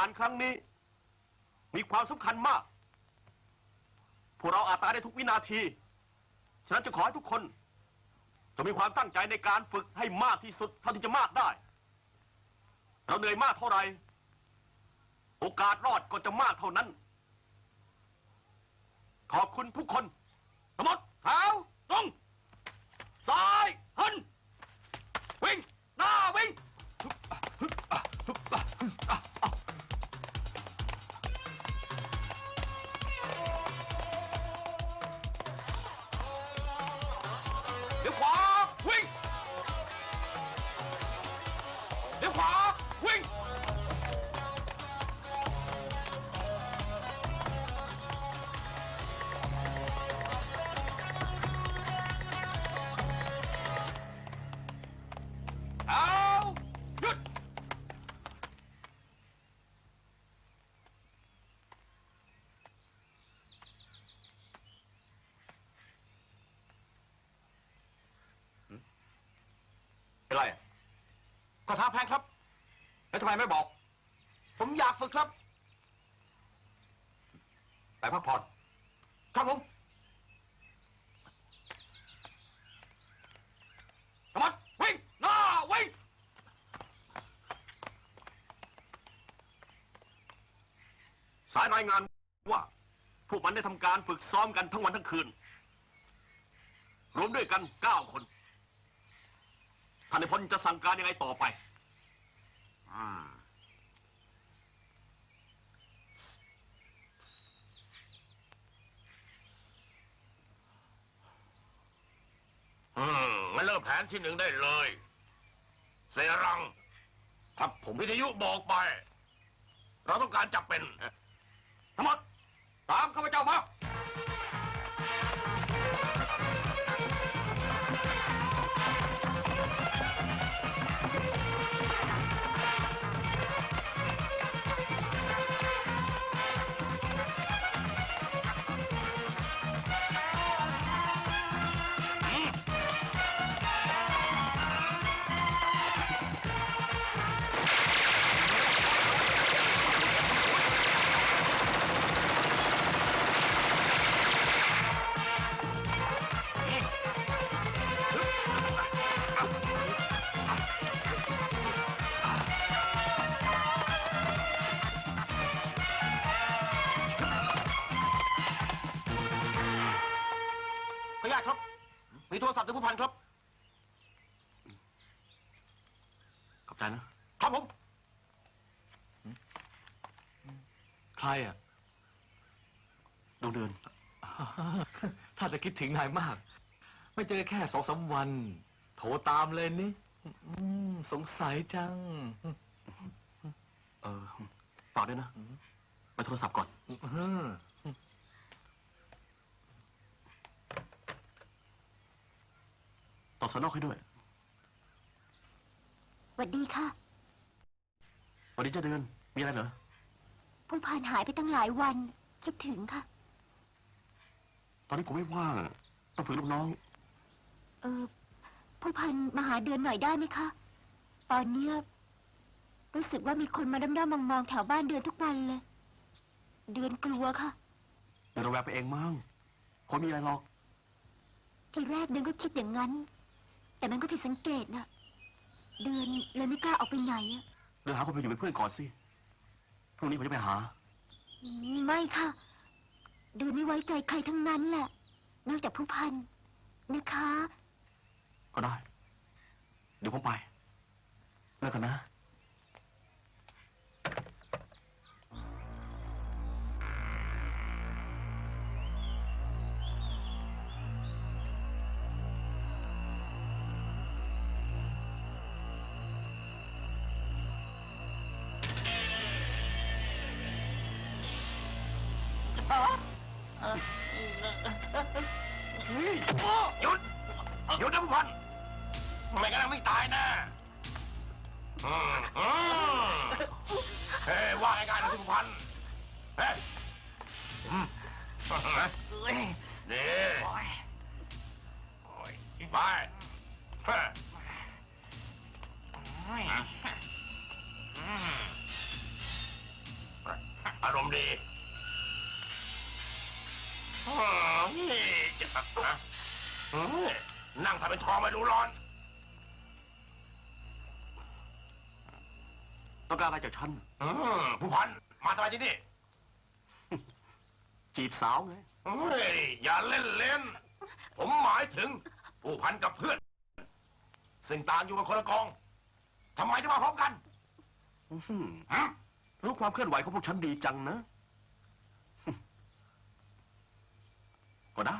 านครั้งนี้ มีความสำคัญมาก พวกเราอาจตายได้ทุกวินาที ฉะนั้นจะขอให้ทุกคนจะมีความตั้งใจในการฝึกให้มากที่สุดเท่าที่จะมากได้ เราเหนื่อยมากเท่าไหร่ โอกาสรอดก็จะมากเท่านั้น ขอบคุณทุกคนทั้งหมดเท้าตรงซ้ายหันวิ่ง หน้าวิ่งเดี๋ย ท้าแพงครับ แล้วทำไมไม่บอก ผมอยากฝึกครับ ไปพักผ่อน ครับผมสมัดวิ่งหน้าวิ่ง สายรายงานว่า พวกมันได้ทำการฝึกซ้อมกันทั้งวันทั้งคืน รวมด้วยกันเก้าคนท่านในายพลจะสั่งการยังไงต่อไป อืมงั้นเริ่มแผนที่หนึ่งได้เลย เซรัง ครับผมวิทยุบอกไป เราต้องการจับเป็น ทั้งหมดตามข้าพเจ้ามา มีโทรศัพท์ถึงผู้พันครับ ขอบใจนะ ครับผม ใครอะ ดวงเดือน ถ้าจะคิดถึงนายมาก ไม่เจอแค่สองสามวัน โทรตามเลยนี่อืมสงสัยจัง เออฝากด้วยนะ ไปโทรศัพท์ก่อน อืมต่อ สนอกให้ด้วยสวัสดีค่ะวันนี้เจะเดือนมีอะไรเหรอ ผู้พานหายไปตั้งหลายวัน คิดถึงค่ะ ตอนนี้ผมไม่ว่าง ต้องฝึกลูกน้อง เออ ผู้พันมาหาเดือนหน่อยได้ไหมคะ ตอนเนี้ยรู้สึกว่ามีคนมาด้อมๆมองๆแถวบ้านเดือนทุกวันเลย เดือนกลัวค่ะ เดี๋ยวเราแวะไปเองมั้งคงมีอะไรหรอก ทีแรกเดือนก็คิดอย่างนั้น แต่มันก็ผิดสังเกตนะเดือนเลยไม่กล้าออกไปไหนอะเดินหาคนไปอยู่เป็นเพื่อนก่อนสิ พรุ่งนี้ผมจะไปหาอืมไม่ค่ะ เดือนไม่ไว้ใจใครทั้งนั้นแหละ นอกจากผู้พันนะคะ ก็ได้ เดี๋ยวผมไปเลิกกันนะ หยุด หยุดนะผู้พันไม่งั้นไม่ตายนะอืมอืมเฮ้ยว่าไง่ายๆนะผู้พันเฮ้ยอืมนี่โอ้ยไปเฮ้ยอืมดีอ๋อนี่จะนะอืม นั่งทำเป็นทองไม่รู้ร้อน ต้องการอะไรจากฉัน อืมผู้พัน มาทำไมที่นี่จีบสาวไงเฮ้ย อย่าเล่นเล่น ผมหมายถึง ผู้พันกับเพื่อน ซึ่งต่างอยู่กันคนละกอง ทำไมจะมาพร้อมกัน อื้อหือฮะรู้ความเคลื่อนไหวของพวกฉันดีจังนะ ก็ได้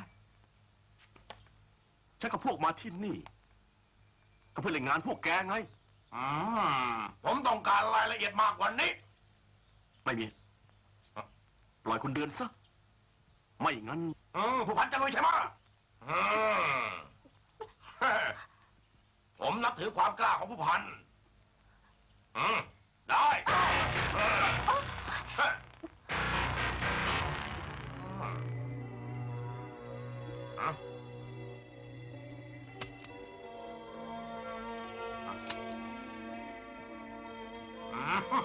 ฉันกับพวกมาที่นี่ ก็เพื่อเล่นงานพวกแกไง อืมผมต้องการรายละเอียดมากกว่านี้ ไม่มี ปล่อยคุณเดือนซะ ไม่งั้น อืมผู้พันจะลุยใช่ไหมอืม ผมนับถือความกล้าของผู้พัน อืม ได้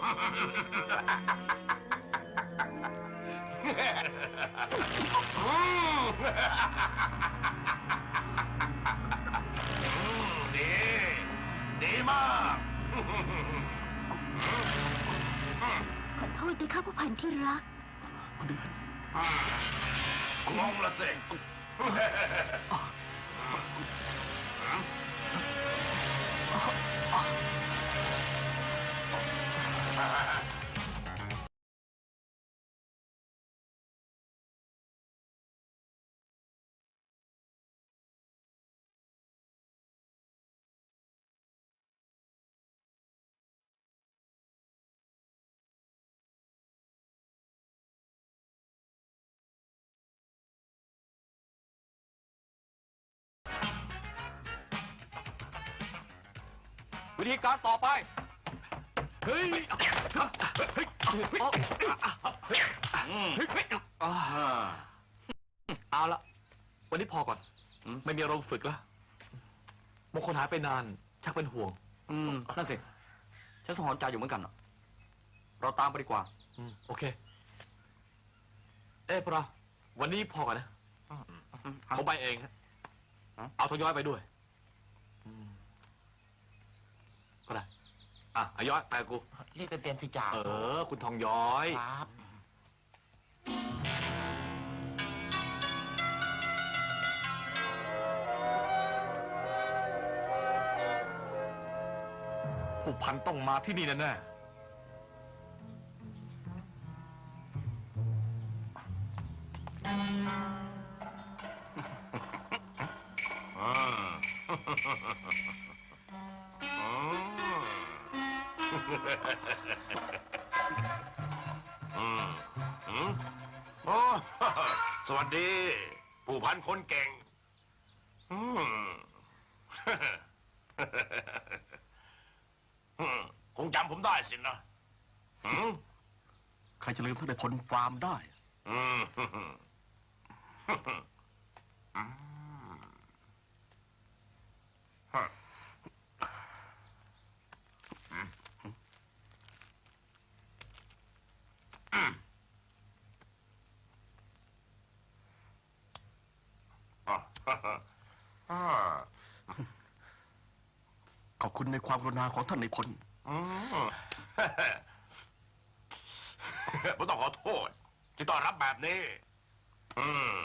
ดี ดีมาก ขอโทษด้วยค่ะผู้พันที่รัก คุณเดือน งงละสิ วิธีการต่อไป เฮ้ยอ๋อเอาละ วันนี้พอก่อน ไม่มีอารมณ์ฝึกแล้วบางคนหายไปนาน ชักเป็นห่วง อืม นั่นสิ ฉันสงสารใจอยู่เหมือนกันน่ะเราตามไปดีกว่า อืม โอเค เอ้ปราวันนี้พอกันนะผมไปเองฮะฮะเอาทองย้อยไปด้วยอืม ก็ได้ อะอาย้อยไปกับกูรีบเตรียมสิจ่าเออ คุณทองย้อย ครับ ผู้พันต้องมาที่นี่แน่อื คนเก่ง อืม อืมคงจำผมได้สินะอืมใครจะลืมท่านในพลฟาร์มได้ อืมอืมฮะอืมอืมอะฮ่าฮ่าอ่า ขอบคุณในความก รุณาของท่านในพลอืม ผมต้องขอโทษ ที่ต้อนรับแบบนี้ อืม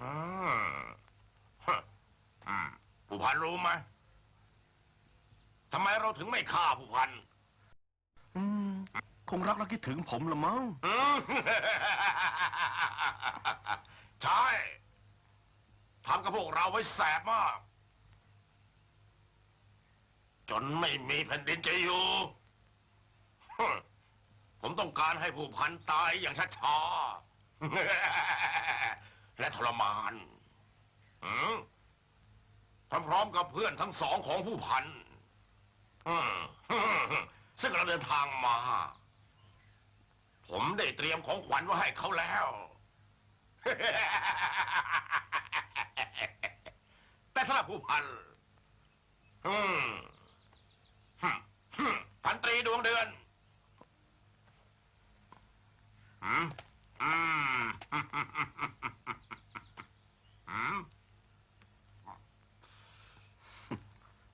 อืมฮะอืมผู้พันรู้ไหมทำไมเราถึงไม่ฆ่าผู้พัน อืม คงรักและคิดถึงผมละมั้ง อืม ใช่ทำกับพวกเราไว้แสบมาก จนไม่มีแผ่นดินจะอยู่ ผมต้องการให้ผู้พันตายอย่างช้าๆ และทรมานอืมพร้อมๆกับเพื่อนทั้งสองของผู้พัน ซึ่งเราเดินทางมา ผมได้เตรียมของขวัญไว้ให้เขาแล้ว แต่สำหรับผู้พันอืม พันตรีดวงเดือน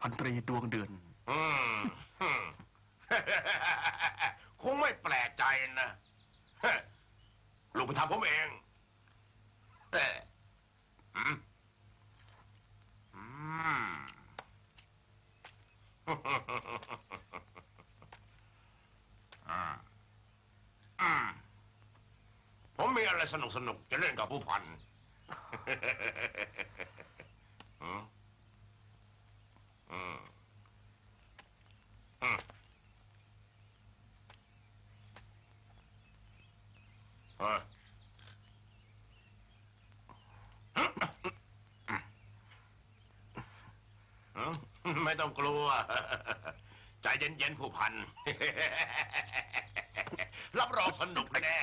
พันตรีดวงเดือนคงไม่แปลกใจนะ ลูกไปทำผมเองเอ้ อะไรสนุกสนุกจะเล่นกับผู้พัน อืมอืมอืมเฮ้ยอืมไม่ต้องกลัว ใจเย็นๆผู้พัน รับรองสนุกแน่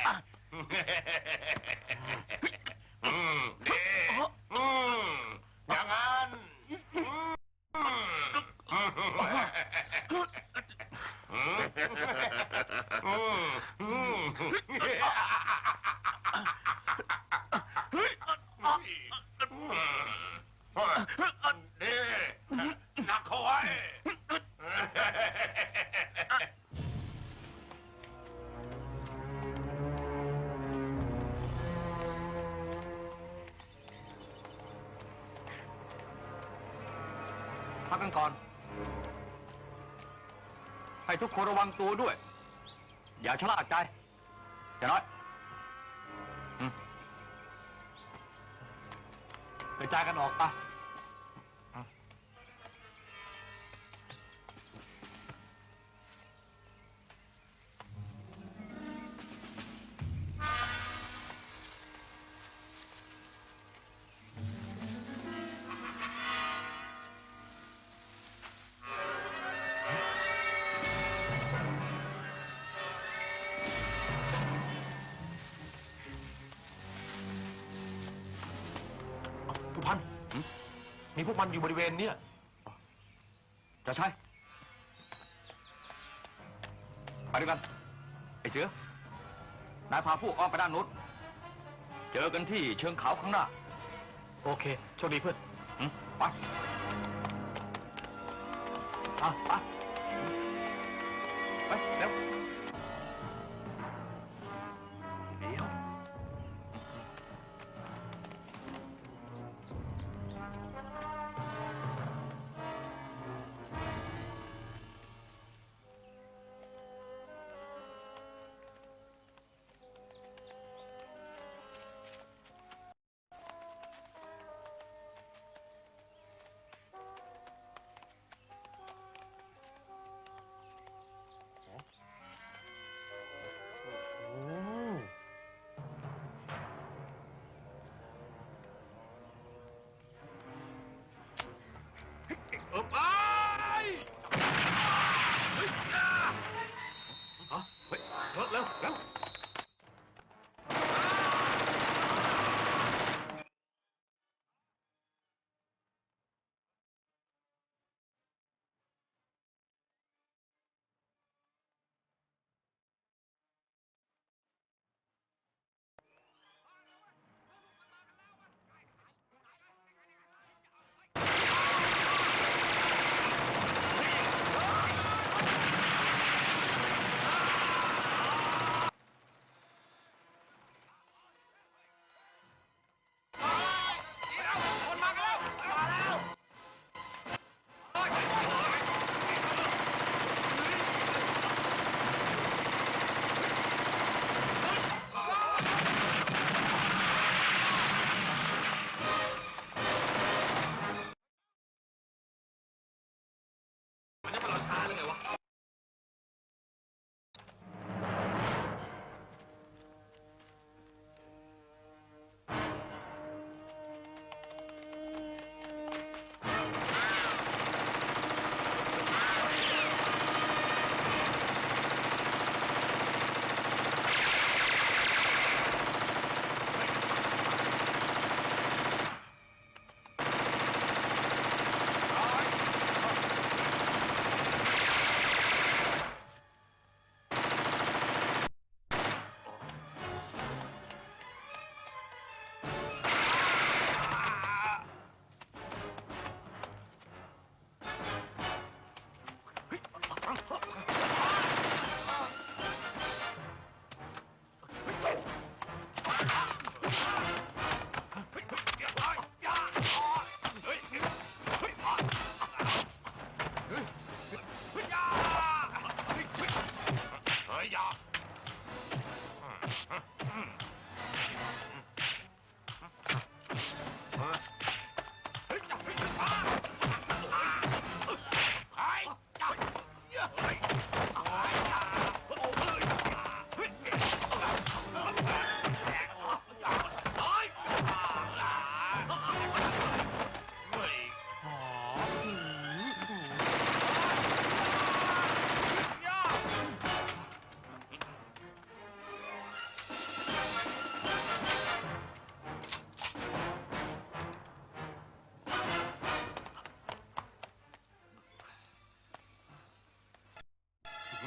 พักกันก่อน ให้ทุกคนระวังตัวด้วย อย่าชะล่าใจจะน้อยกระจายกันออกไป ผู้พันมีพวกมันอยู่บริเวณเนี้ยจะใช่ไปด้วยกัน ไอ้เสือ นายพาพวกอ้อมไปด้านนู้นเจอกันที่เชิงเขาข้างหน้า โอเค โชคดีเพื่อนอืมไปอะไปไปเร็ว não, não.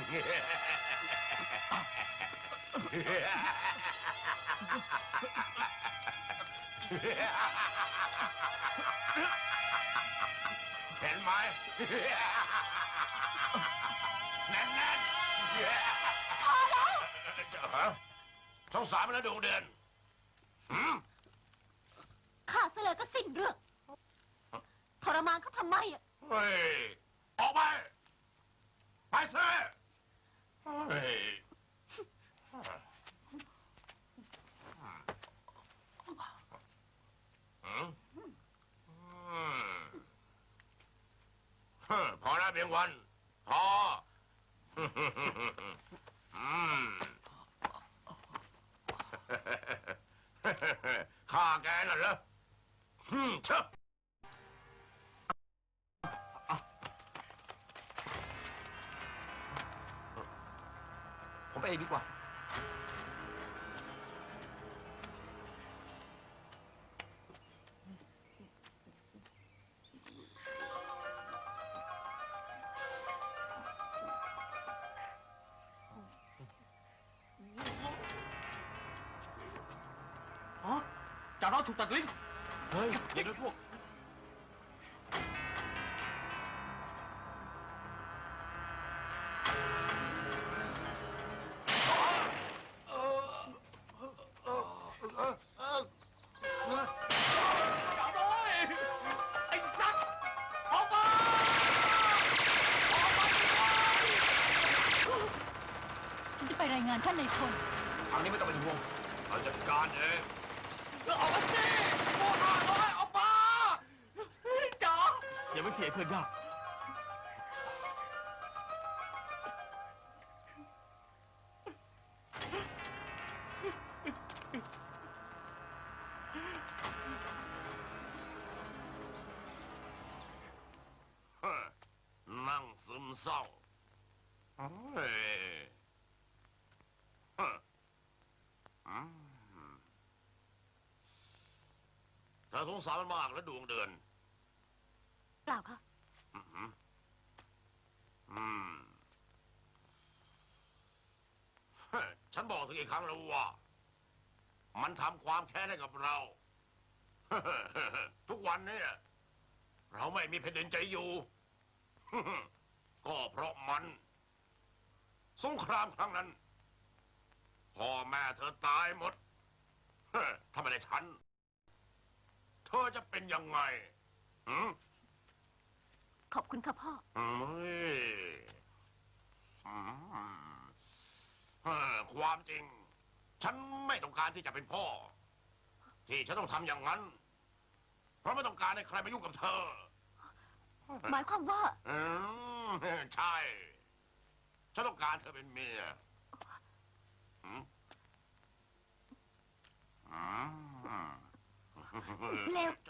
เห็นไหมแน่นแน่นพอแล้วฮะสงสารมัแล้วดูเดือนหืขาดไปลยก็สิ้นเรื่องทรมานเขาทำไมอะ วันพออืมฆ่าแกน่ะเหรอฮึมเชอะผมไปเองดีกว่า จ่าน้อยถู เพื่อนยากนั่งซึมเศร้าเฮ้ยเฮ้ออืมเธอสงสารมันมากแล้วดวงเดือน เปล่าค่ะ อืมอืมเฮ้ยฉันบอก เธอกี่ครั้งแล้วว่า มันทำความแค้นให้กับเรา ทุกวันนี้เราไม่มีแผ่นดินใจอยู่ ก็เพราะมัน สงครามครั้งนั้น พ่อแม่เธอตายหมดถ้าไม่ได้ฉัน เธอจะเป็นยังไงหืมขอบคุณค่ะพ่ออืมเฮ้ยอืมเอ่อความจริง ฉันไม่ต้องการที่จะเป็นพ่อ ที่ฉันต้องทำอย่างนั้น เพราะไม่ต้องการให้ใครมายุ่งกับเธอ หมายความว่า อืม ใช่ ฉันต้องการเธอเป็นเมียอืมอืม เร็วเฮ้ย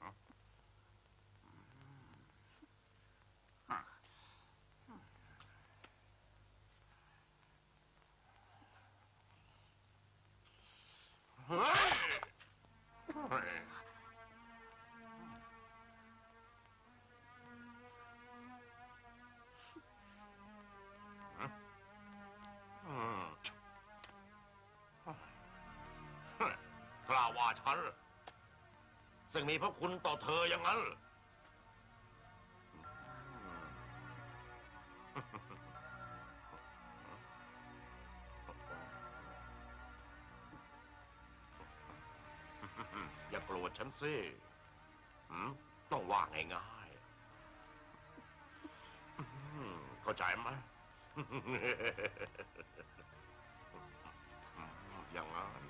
เฮ้ยอืม กล่าวว่าฉัน ซึ่งมีพระคุณต่อเธออย่างนั้นอ สิหืมต้องว่าง่ายๆอืมเข้าใจไหม อย่างนั้น